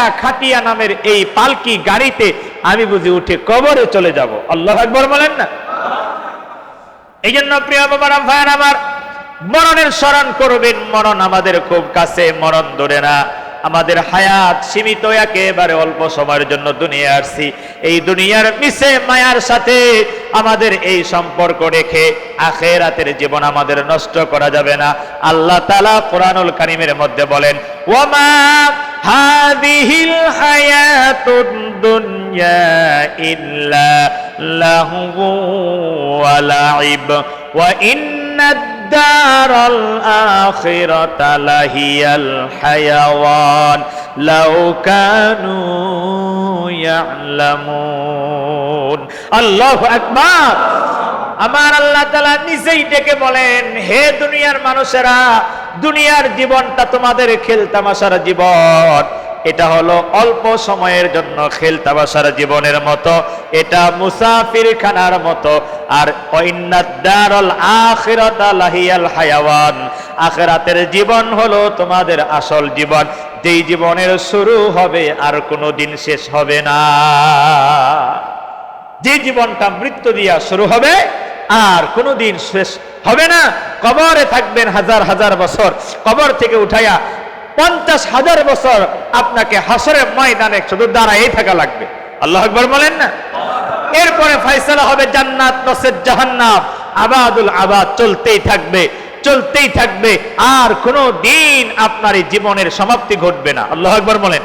চালায়া খাটিয়া নামের এই পালকি গাড়িতে আমি বুঝি উঠে কবরে চলে যাব। আল্লাহ একবার বলেন না? এই জন্য প্রিয় বাবার, ভাইয়ার আমার, মরণের স্মরণ করবেন। মরণ আমাদের খুব কাছে, মরণ ধরে না। আমাদের হায়াত সীমিত, একেবারে অল্প সময়ের জন্য দুনিয়া আসছি। এই দুনিয়ার মিশে মায়ার সাথে আমাদের এই সম্পর্ক রেখে আখেরাতের জীবন আমাদের নষ্ট করা যাবে না। আল্লাহ তালা কোরআনুল কারিমের মধ্যে বলেন ওমা হাদিহিল হায়াতুদ দুনিয়া ইল্লা লাহু ওয়া লাইব ওয়া ইন্নাদ الدار الآخرة لهي الحيوان لو كانوا يعلمون الله أكبر আমার আল্লাহ তালা নিজেই ডেকে বলেন হে দুনিয়ার মানুষেরা দুনিয়ার জীবনটা তোমাদের খেল তামাশার জীবন। এটা হলো অল্প সময়ের জন্য খেল তামাশার জীবনের মতো। এটা মুসাফির খানার মতো। আর হায়াওয়ান। আখিরাতের জীবন হলো তোমাদের আসল জীবন। যেই জীবনের শুরু হবে আর কোনো দিন শেষ হবে না। যে জীবনটা মৃত্যু দিয়া শুরু হবে আর কোনোদিন শেষ হবে না। কবরে থাকবেন হাজার হাজার বছর। কবর থেকে উঠাইয়া পঞ্চাশ হাজার বছর আপনাকে হাসরের ময়দানে শুধু দাঁড়াই থাকা লাগবে। আল্লাহ আকবর বলেন না? এরপরে ফয়সালা হবে জান্নাত, নসের জাহান্নাম। আবাদুল আবাদ চলতেই থাকবে চলতেই থাকবে। আর কোনো দিন আপনার এই জীবনের সমাপ্তি ঘটবে না। আল্লাহ আকবর বলেন।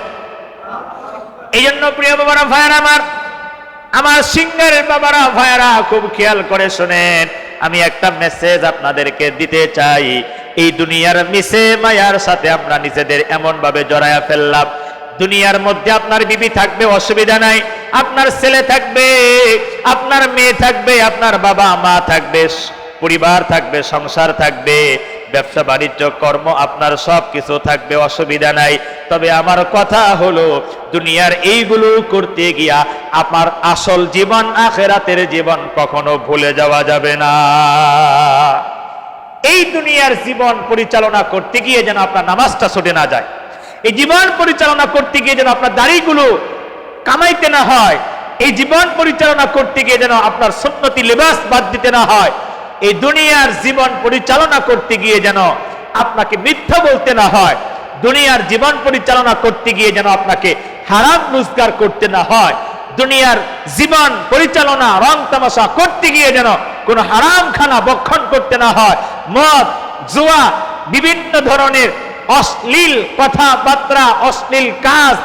এই জন্য প্রিয় বাবারা, ভাইয়ার আমার আমার সিঙ্গারের বাবারা, ভাইয়ারা, খুব খেয়াল করে শোনেন। আমি একটা মেসেজ আপনাদেরকে দিতে চাই। এই দুনিয়ার মিশে মায়ার সাথে আমরা নিজেদের এমন ভাবে জড়ায়া ফেললাম। দুনিয়ার মধ্যে আপনার বিবি থাকবে, অসুবিধা নাই। আপনার ছেলে থাকবে, আপনার মেয়ে থাকবে, আপনার বাবা মা থাকবে, পরিবার থাকবে, সংসার থাকবে। ব্যবসা, বাণিজ্য, কর্ম, আপনার সব কিছু থাকবে, অসুবিধা নাই। তবে আমার কথা হলো, দুনিয়ার এইগুলো করতে গিয়া আমার আসল জীবন আখেরাতের জীবন কখনো ভুলে যাওয়া যাবে না। এই দুনিয়ার জীবন পরিচালনা করতে গিয়ে যেন আপনার নামাজটা ছুটে না যায়। এই জীবন পরিচালনা করতে গিয়ে যেন আপনার দাড়িগুলো কামাইতে না হয়। এই জীবন পরিচালনা করতে গিয়ে যেন আপনার সুন্নতি, লেবাস বাদ দিতে না হয়। এই দুনিয়ার জীবন পরিচালনা করতে গিয়ে যেন আপনাকে মিথ্যা বলতে না হয়, দুনিয়ার জীবন পরিচালনা করতে গিয়ে যেন আপনাকে হারাম রোজগার করতে না হয়, দুনিয়ার জীবন পরিচালনা রং তামাশা করতে গিয়ে যেন কোনো হারাম খানা বক্ষণ করতে না হয়, মদ, জুয়া, বিভিন্ন ধরনের অশ্লীল কথাবার্তা, অশ্লীল কাজ,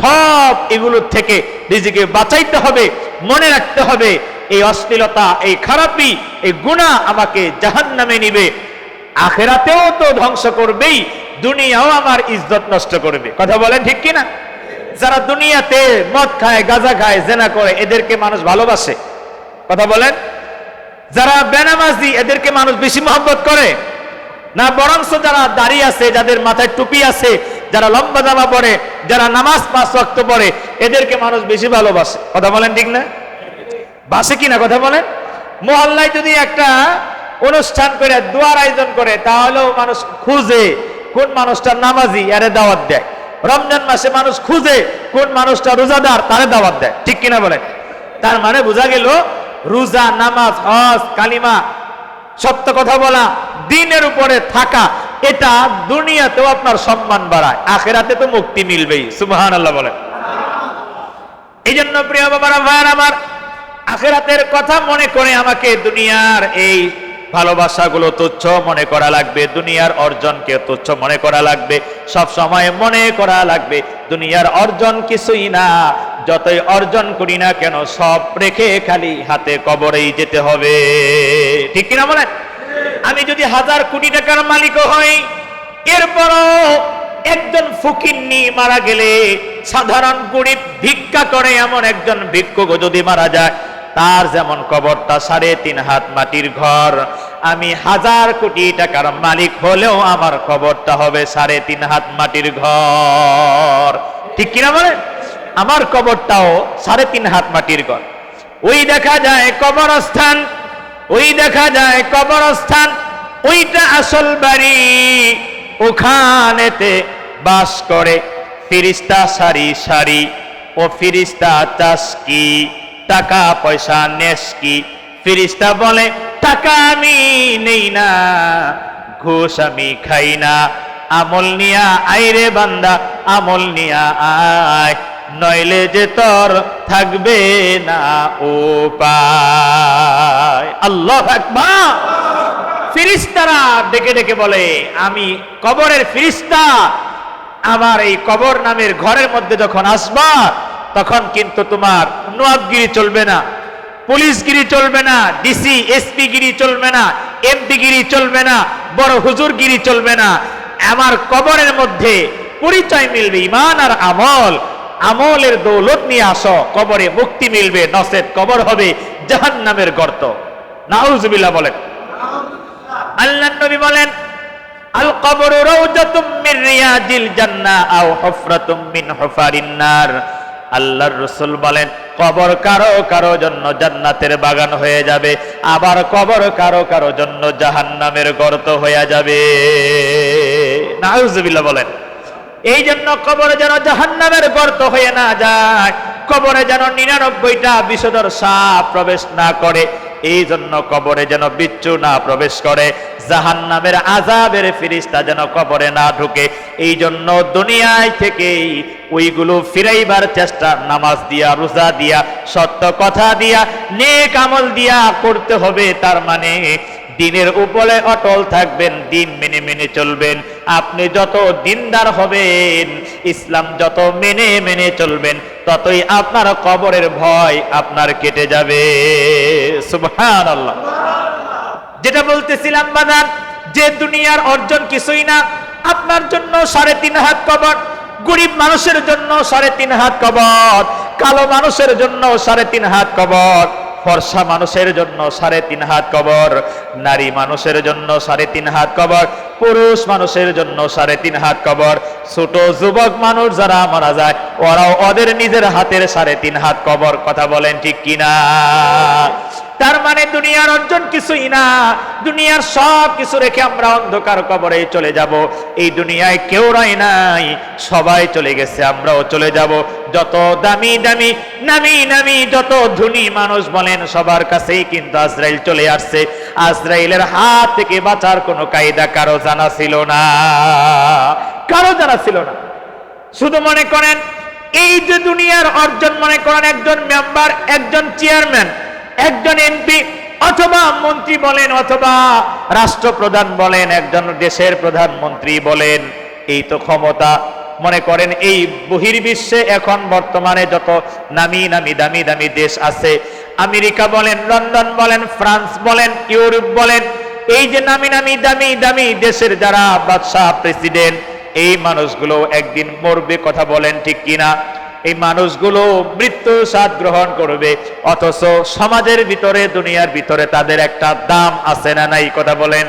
সব এগুলোর থেকে নিজেকে বাঁচাইতে হবে, মনে রাখতে হবে। এই অশ্লীলতা, এই খারাপি, এই গুণা আমাকে জাহান নামে নিবে। আখেরাতেও তো ধ্বংস করবেই, দুনিয়াও আমার ইজ্জত নষ্ট করবে। কথা বলেন ঠিক কিনা? যারা দুনিয়াতে মদ খায়, গাঁজা খায়, জেনা করে, এদেরকে মানুষ ভালোবাসে। কথা বলেন? যারা বেনামাজি, এদেরকে মানুষ বেশি মহব্বত করে। না, বরংস যারা দাড়ি আছে, যাদের মাথায় টুপি আছে, যারা লম্বা জামা পরে, যারা নামাজ পাঁচ ওয়াক্ত পড়ে এদেরকে মানুষ বেশি ভালোবাসে। কথা বলেন ঠিক না? বাসে কিনা কথা বলেন? মহল্লায় যদি একটা অনুষ্ঠান করে, দোয়ার আয়োজন করে, তাহলেও মানুষ খুঁজে কোন মানুষটা নামাজি আরে দাওয়াত দেয়। রমজান মাসে মানুষ খুঁজে কোন মানুষটা রোজাদার, তারে দাওয়াত দেয়। ঠিক কিনা বলেন? তার মানে বোঝা গেল, রোজা, নামাজ, হজ, কালিমা, সত্য কথা বলা, দিনের উপরে থাকা, এটা দুনিয়াতেও আপনার সম্মান বাড়ায়। আখেরাতে তো মুক্তি মিলবেই সুবহান আল্লাহ এই জন্য প্রিয় বাবারা, ভাইয়ার আমার আখেরাতের কথা মনে করে আমাকে দুনিয়ার এই ভালোবাসাগুলো তুচ্ছ মনে করা লাগবে, দুনিয়ার অর্জনকে তুচ্ছ মনে করা লাগবে, সব সময় মনে করা লাগবে, দুনিয়ার অর্জন কিছুই না, যতই অর্জন করি না কেন সব রেখে খালি হাতে কবরেই যেতে হবে। ঠিক কিনা বলেন? আমি যদি হাজার কোটি টাকার মালিক হই, এরপরও একজন ফকিন্নি মারা গেলে সাধারণ গরিব ভিক্ষা করে এমন একজন ভিক্ষুক যদি মারা যায় তার যেমন কবরটা সাড়ে তিন হাত মাটির ঘর, আমি হাজার কোটি টাকার মালিক হলেও আমার কবরটা হবে সাড়ে তিন হাত মাটির ঘর। ঠিক কিনা বলেন? আমার কবরটাও সাড়ে তিন হাত মাটির ঘর। ওই দেখা যায় কবরস্থান, ওই দেখা যায় কবরস্থান, ওইটা আসল বাড়ি। ওখানেতে বাস করে ফিরিস্তা সারি সারি, ও ফিরিস্তা চাস কি টাকা পয়সা নেস কি? ফিরিস্তা বলে, টাকা আমি নেই না, ঘুষ আমি খাই না। আমল নিয়া আইরে বান্দা, আমল নিয়া আয়। নইলে যে তোর থাকবে না উপায়। আল্লাহ আকবার। ফিরিস্তারা ডেকে ডেকে বলে, আমি কবরের ফিরিস্তা। আমার এই কবর নামের ঘরের মধ্যে যখন আসবা, তখন কিন্তু তোমার নোয়াবগিরি চলবে না, পুলিশগিরি চলবে না ডিসি এসপি গিরি চলবে না এমপি গিরি চলবে না, বড় হুজুরগিরি চলবে না। আমার কবরের মধ্যে পরিচয় মিলবে, ইমান আর আমল, আমলের দৌলত নিয়ে আসো, কবরে মুক্তি মিলবে, নসেদ কবর হবে, জাহান্নামের গর্ত। নাউজুবিল্লাহ বলেন। আল্লাহ নবী বলেন, আল কবর রাউজাতুম মিন রিয়াজিল জান্নাহ আও হুফরাতুম মিন হুফারিন নার। আল্লাহর রসুল বলেন, কবর কারও কারও জন্য জান্নাতের বাগান হয়ে যাবে, আবার কবর কারও কারও জন্য জাহান্নামের গর্ত হয়ে যাবে। নাউজুবিল্লাহ বলেন এই জন্য কবরে যেন জাহান্নামের গর্ত হয়ে না যায়, কবরে যেন নিরানব্বইটা বিষধর সাপ প্রবেশ না করে এই জন্য কবরে যেন বিচ্ছু না প্রবেশ করে জাহান্নামের আজাবের ফিরিস্তা যেন কবরে না ঢুকে। এই জন্য দুনিয়ায় থেকেই ওইগুলো ফিরাইবার চেষ্টা, নামাজ দিয়া, রোজা দিয়া, সত্য কথা দিয়া, নেক আমল দিয়া করতে হবে। তার মানে দিনের উপরে অটল থাকবেন, দিন মেনে মেনে চলবেন। আপনি যত দিনদার হবেন, ইসলাম যত মেনে মেনে চলবেন, ততই আপনার কবরের ভয় আপনার কেটে যাবে। সুবহানাল্লাহ। যেটা বলতেছিলাম বাদান যে দুনিয়ার অর্জন কিছুই না, আপনার জন্য সাড়ে তিন হাত কবর, গরিব মানুষের জন্য সাড়ে তিন হাত কবর, কালো মানুষের জন্য সাড়ে তিন হাত কবর, ফর্সা মানুষের জন্য সাড়ে তিন হাত কবর, নারী মানুষের জন্য সাড়ে তিন হাত কবর, পুরুষ মানুষের জন্য সাড়ে তিন হাত কবর, ছোট যুবক মানুষ যারা মারা যায়, ওরাও ওদের নিজের হাতের সাড়ে তিন হাত কবর, কথা বলেন ঠিক কিনা? তার মানে দুনিয়ার অর্জন কিছুই না। দুনিয়ার সব কিছু রেখে আমরা অন্ধকার কবরে চলে যাব। এই দুনিয়ায় কেউ রয় নাই, সবাই চলে গেছে, আমরাও চলে যাব। যত দামি দামি, নামি নামি, যত ধনী মানুষ বলেন, সবার কাছেই কিন্তু আজরাইল চলে আসছে। আজরাইলের হাত থেকে বাঁচার কোনো কায়দা কারও জানা ছিল না। কারও জানা ছিল না। শুধু মনে করেন, এই যে দুনিয়ার অর্জন মনে করেন, একজন মেম্বার, একজন চেয়ারম্যান একজন এমপি অথবা মন্ত্রী বলেন অথবা রাষ্ট্রপ্রধান বলেন, একজন দেশের প্রধানমন্ত্রী বলেন, এই তো ক্ষমতা। মনে করেন এই বহির্বিশ্বে এখন বর্তমানে যত নামি নামি দামি দামি দেশ আছে, আমেরিকা বলেন, লন্ডন বলেন, ফ্রান্স বলেন, ইউরোপ বলেন, এই যে নামি নামি দামি দামি দেশের যারা বাদশাহ, প্রেসিডেন্ট, এই মানুষগুলো একদিন মরবে কথা বলেন ঠিক কিনা? এই মানুষগুলো মৃত্যু স্বাদ গ্রহণ করবে। অথচ সমাজের ভিতরে, দুনিয়ার ভিতরে তাদের একটা দাম আছে না নাই? কথা বলেন।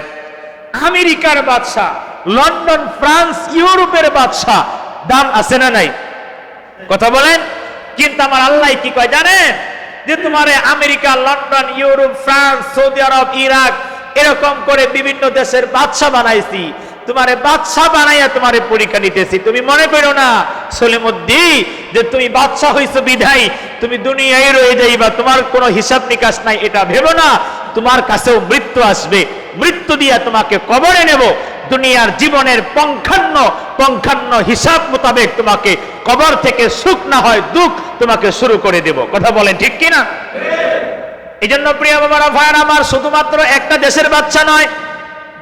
আমেরিকার বাদশাহ, লন্ডন, ফ্রান্স, ইউরোপের বাদশাহ, দাম আছে না নাই? কথা বলেন। কিন্তু আমার আল্লাহ কি কয় জানেন? যে তোমার America, London, Europe, France, Saudi Arab, Iraq এরকম করে বিভিন্ন দেশের বাদশাহ বানাইছি। তোমারে বাদশাহ বানাইয়া তোমারে পরীক্ষা নিতেছি। তুমি মনে করো না সলিমুদ্দি যে তুমি বাদশাহ হইছো বিধাই তুমি দুনিয়ায় রয়ে যাইবা তোমার কোনো হিসাব নিকাশ নাই এটা ভেবো না তোমার কাছেও মৃত্যু আসবে। মৃত্যু দিয়া তোমাকে কবরে নেব। দুনিয়ার জীবনের পঙ্খান্ন পঙ্খান্ন হিসাব মোতাবেক তোমাকে কবর থেকে সুখ না হয় দুঃখ তোমাকে শুরু করে দেব। কথা বলেন ঠিক কিনা? এই জন্য প্রিয় বাবারা ভাইয়ার আমার শুধুমাত্র একটা দেশের বাচ্চা নয়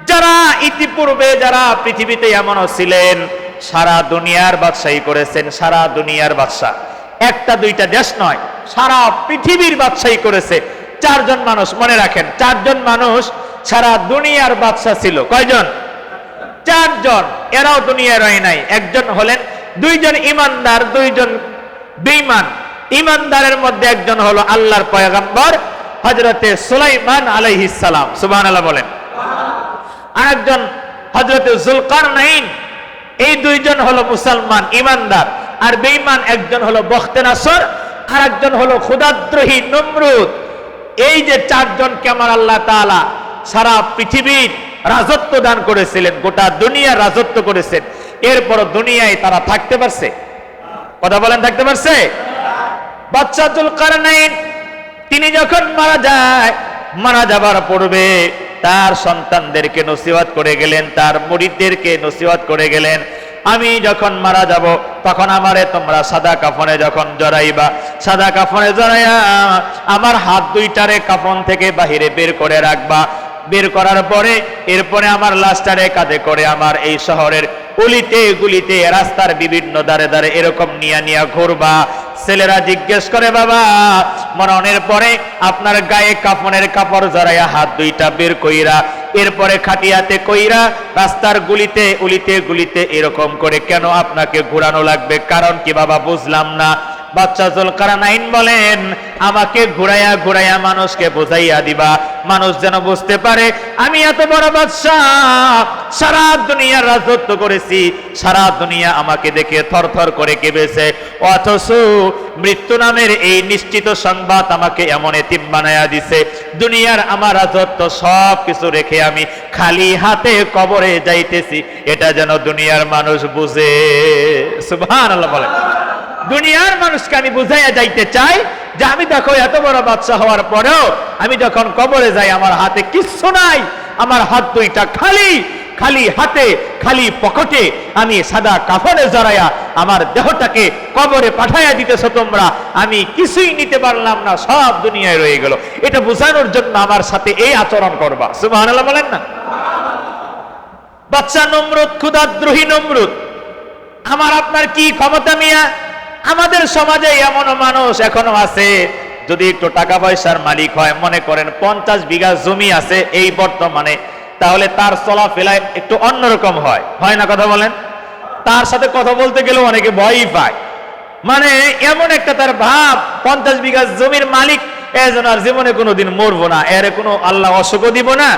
যারা ইতিপূর্বে যারা পৃথিবীতে এমনও ছিলেন, সারা দুনিয়ার বাদশাহী করেছেন, সারা দুনিয়ার বাদশাহ। একটা দুইটা দেশ নয়, সারা পৃথিবীর বাদশাহী করেছে। চারজন মানুষ, মনে রাখেন, চারজন মানুষ সারা দুনিয়ার বাদশাহ ছিল। কয়জন? চারজন। এরাও দুনিয়ায় রয় নাই। একজন হলেন দুইজন ইমানদার, দুইজন বেঈমান। ইমানদারের মধ্যে একজন হলো আল্লাহর পয়গম্বর হজরতে সুলাইমান আলাইহিস সালাম। সুবহানাল্লাহ বলেন। আরেকজন হজরতে জুলকার নাইন এই দুইজন হলো মুসলমান, ইমানদার। আর বেঈমান একজন হলো বখতে নাসর আর একজন হলো ক্ষুদাদ্রোহী নমরুদ। এই যে চারজনকে আমার আল্লাহ তাআলা সারা পৃথিবীর রাজত্ব দান করেছিলেন, গোটা দুনিয়ার রাজত্ব করেছেন এরপর দুনিয়ায় তারা থাকতে পারছে? কথা বলেন, থাকতে পারছে? বাচ্চা জুলকারনাইন, তিনি যখন মারা যায়, মারা যাবার পূর্বে তার সন্তানদেরকে নসিহত করে গেলেন, তার মুরিদদেরকে নসিহত করে গেলেন। আমি যখন মারা যাব, তখন আমারে তোমরা সাদা কাফনে যখন জড়াইবা, সাদা কাফনে জড়াইয়া আমার হাত দুইটারে কাফন থেকে বাহিরে বের করে রাখবা। বের করার পরে, এরপরে আমার লাশটারে কাঁধে করে আমার এই শহরের অলিতে গুলিতে রাস্তার বিভিন্ন দারে দারে এরকম নিয়া নিয়া ঘুরবা। ছেলেরা জিজ্ঞেস করে, বাবা, মরণের পরে আপনার গায়ে কাফনের কাপড় জড়াইয়া হাত দুইটা বের কইরা, এরপরে খাটিয়াতে কইরা রাস্তার গুলিতে, উলিতে, গুলিতে এরকম করে কেন আপনাকে ঘুরানো লাগবে? কারণ কি, বাবা, বুঝলাম না। বাচ্চা জুলকারানাইন বলেন, আমাকে ঘুরাইয়া ঘুরাইয়া মানুষকে বোঝাইয়া দিবা। মানুষ যেন বুঝতে পারে, আমি এত বড় বাদশাহ সারা দুনিয়ার রাজত্ব করেছি, সারা দুনিয়া আমাকে দেখে থরথর করে কেঁপেছে। অথচ মৃত্যু নামের এই নিশ্চিত সংবাদ আমাকে এমন এতিম বানায়া দিছে। দুনিয়ার আমার রাজত্ব সব কিছু রেখে আমি খালি হাতে কবরে যাইতেছি। এটা যেন দুনিয়ার মানুষ বুঝে। সুবহানাল্লাহ বলেন। দুনিয়ার মানুষকে আমি বুঝাইয়া যাইতে চাই যে আমি দেখো এত বড় বাচ্চা হওয়ার পরেও আমি যখন কবরে যাই, আমার হাতে কিচ্ছু নাই, আমার হাত দুইটা খালি খালি হাতে, খালি পকেটে আমি সাদা কাফনে জড়াইয়া আমার দেহটাকে কবরে পাঠাইয়া দিতেছ তোমরা, আমি কিছুই নিতে পারলাম না, সব দুনিয়ায় রয়ে গেল। এটা বোঝানোর জন্য আমার সাথে এই আচরণ করবা। সুবহানাল্লাহ বলেন না? বাচ্চা নমরুদ ক্ষুদাদ্রোহী নমরুদ। আমার আপনার কি ক্ষমতা মিয়া? আমাদের সমাজে এমন মানুষ এখনও আছে, যদি একটু টাকা পয়সার মালিক হয়, মনে করেন পঞ্চাশ বিঘা জমি আছে এই বর্তমানে, তাহলে তার চলাফেরায় একটু অন্যরকম হয়। হয় না কথা বলেন? তার সাথে কথা বলতে গেলেও অনেকে ভয়ই পায়। মানে এমন একটা তার ভাব, পঞ্চাশ বিঘা জমির মালিক এজন আর জীবনে কোনোদিন মরবো না, এর কোনো আল্লাহ অসুখও দিব না